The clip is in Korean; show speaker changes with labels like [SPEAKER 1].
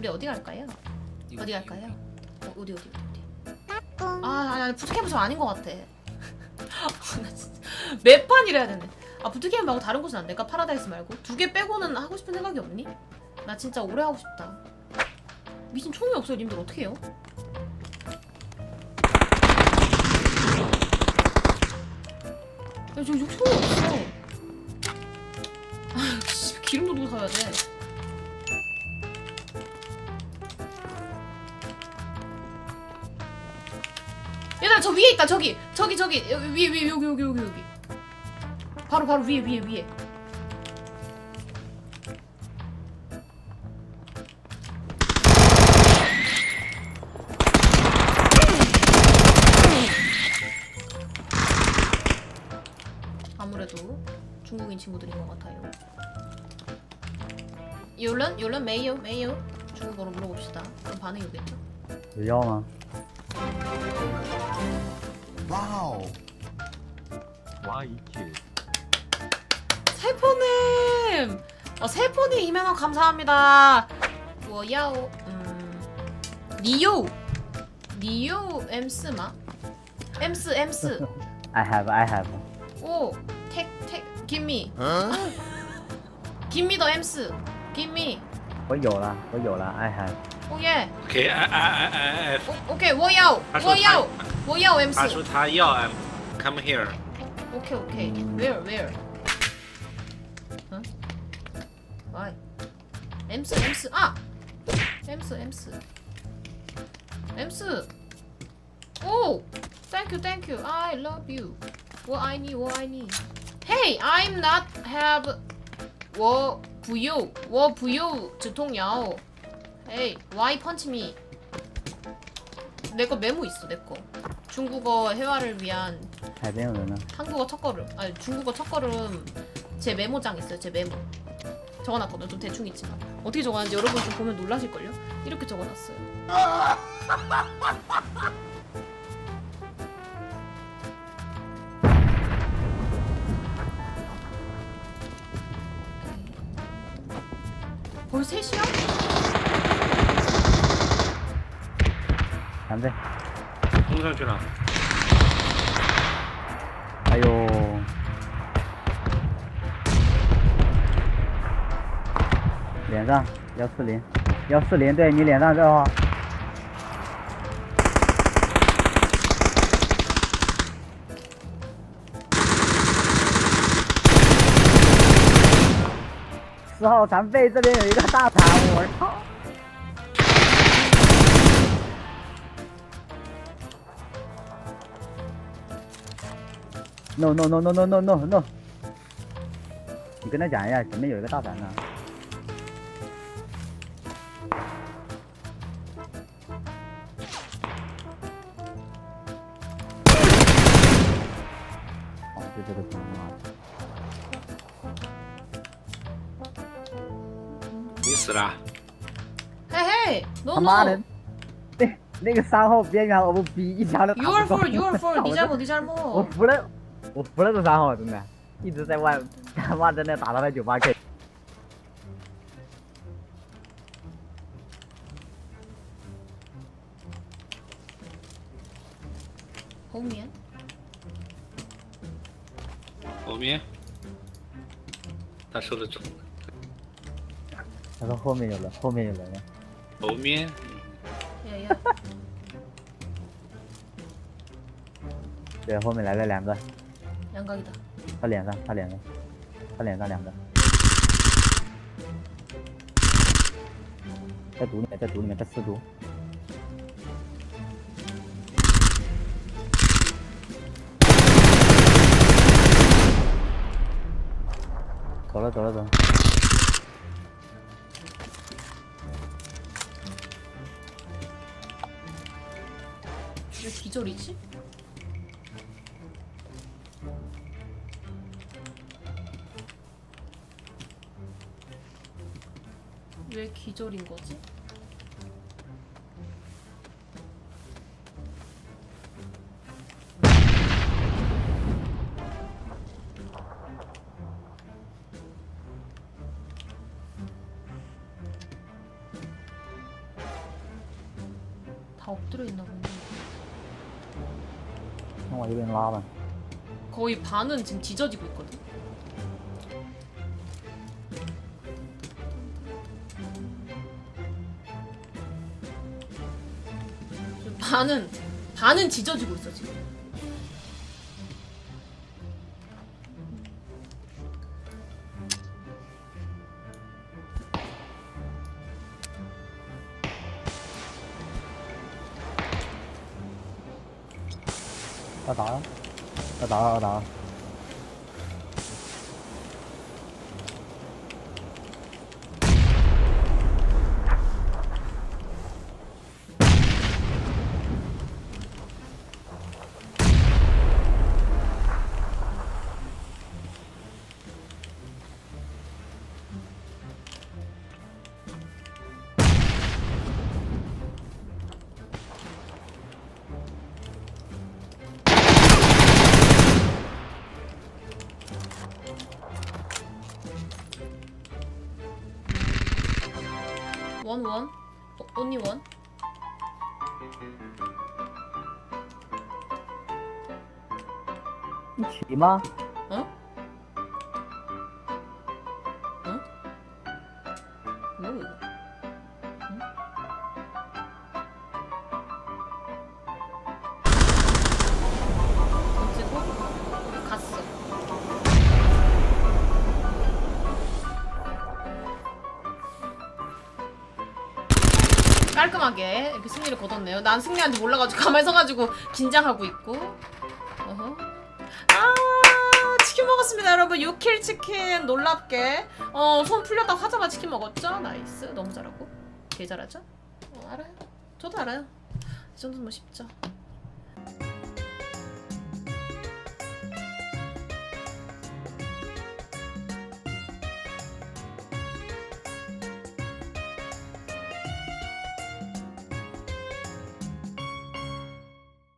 [SPEAKER 1] 우리 어디 갈까요?
[SPEAKER 2] 이거,
[SPEAKER 1] 어디 갈까요? 어, 어디 어디 어디 어디 아 아니 부트캠프 저 아닌 것 같아 나 진짜 몇 판이래야 되네 아 부트캠프 말고 다른 곳은 안 될까? 파라다이스 말고 두 개 빼고는 하고 싶은 생각이 없니? 나 진짜 오래 하고 싶다 미친 총이 없어요 님들 어떻게 해요? 야 저기 총이 없어 아 씨, 기름도 사야 돼 얘들아 저 위에 있다 저기 저기 저기 여기 위에 위에 여기 여기 여기 여기 바로 바로 위에 위에 위에 아무래도 중국인 친구들인 것 같아요. 요런 요런 메이요 메이요 중국어로 물어봅시다. 그럼 반응이 오겠죠?
[SPEAKER 3] 위험한
[SPEAKER 4] 와우.
[SPEAKER 5] 와 이킬
[SPEAKER 1] 세포님! 어, 세포님 이면허 감사합니다. 我要 음, 리오 리오 엠스 마? 엠스 엠스
[SPEAKER 3] I have, I have.
[SPEAKER 1] 오 택택 김미
[SPEAKER 4] 嗯，
[SPEAKER 1] 김미 더 엠스 김미
[SPEAKER 3] 我有了，我有了，I have。
[SPEAKER 1] 物业。
[SPEAKER 6] OK，哎哎哎哎
[SPEAKER 1] OK，我要，
[SPEAKER 6] 他说
[SPEAKER 1] 我要，我要 M 他
[SPEAKER 6] 说四。他要 M。Come here。
[SPEAKER 1] OK
[SPEAKER 3] OK，Where
[SPEAKER 1] Where？嗯，Why？M 四 M 四啊，M 四 M 四，M ah! 四。Oh, thank you, thank you. I love you. What I need, what I need. Hey, I'm not have 我不用，我不用止痛药。 에이, 와이 펀치미 내거 메모 있어, 내 거. 중국어 회화를 위한
[SPEAKER 3] 잘 배워 누나
[SPEAKER 1] 한국어 첫 걸음. 아니, 중국어 첫 걸음 제 메모장 있어요, 제 메모. 적어놨거든, 좀 대충 있지만. 어떻게 적어놨는지 여러분 좀 보면 놀라실걸요? 이렇게 적어놨어요. 벌써 3시야?
[SPEAKER 3] 两队。
[SPEAKER 6] 冲上去了。
[SPEAKER 3] 哎呦，脸上幺四零，幺四零，对你脸上这号，四号残废这边有一个大残，我操！No no no no no no no no！你跟他讲一下，前面有一个大板子。哦，就这个他妈的！
[SPEAKER 6] 你死了！
[SPEAKER 3] 嘿
[SPEAKER 1] 嘿
[SPEAKER 3] ，no 那那个三号边缘，我不逼一枪的打不
[SPEAKER 1] 死。You're for
[SPEAKER 3] you're
[SPEAKER 1] for，This ammo，This ammo！
[SPEAKER 3] 我服了。我服了这三号，真的，一直在外，他妈真的打他的九八 K。
[SPEAKER 1] 后面
[SPEAKER 6] 后面，他说的中，
[SPEAKER 3] 他说后面有人，后面有人了。
[SPEAKER 6] 后面
[SPEAKER 1] 야야
[SPEAKER 3] 对，后面来了两个，
[SPEAKER 1] 양각이다
[SPEAKER 3] 他脸上，他脸上，他脸上两个，在毒里面，在毒里面，在四毒。走了，走了，走了。
[SPEAKER 1] 왜 기절이지? 왜 기절인 거지? 다 엎드려 있나 보네.
[SPEAKER 3] 형往一边拉吧。
[SPEAKER 1] 거의 반은 지금 지져지고 있거든. 반은 반은 지져지고 있어 지금.
[SPEAKER 3] 나 나야? 나 나야 나
[SPEAKER 1] 원 원. 어, 언니 원.
[SPEAKER 3] 一起
[SPEAKER 1] 깔끔하게 이렇게 승리를 거뒀네요. 난 승리한지 몰라가지고 가만히 서가지고 긴장하고 있고. 어허. 아 치킨 먹었습니다 여러분. 6킬 치킨 놀랍게. 어손 풀렸다고 하자마자 치킨 먹었죠? 나이스. 너무 잘하고. 개 잘하죠? 어, 알아요. 저도 알아요. 이 정도면 뭐 쉽죠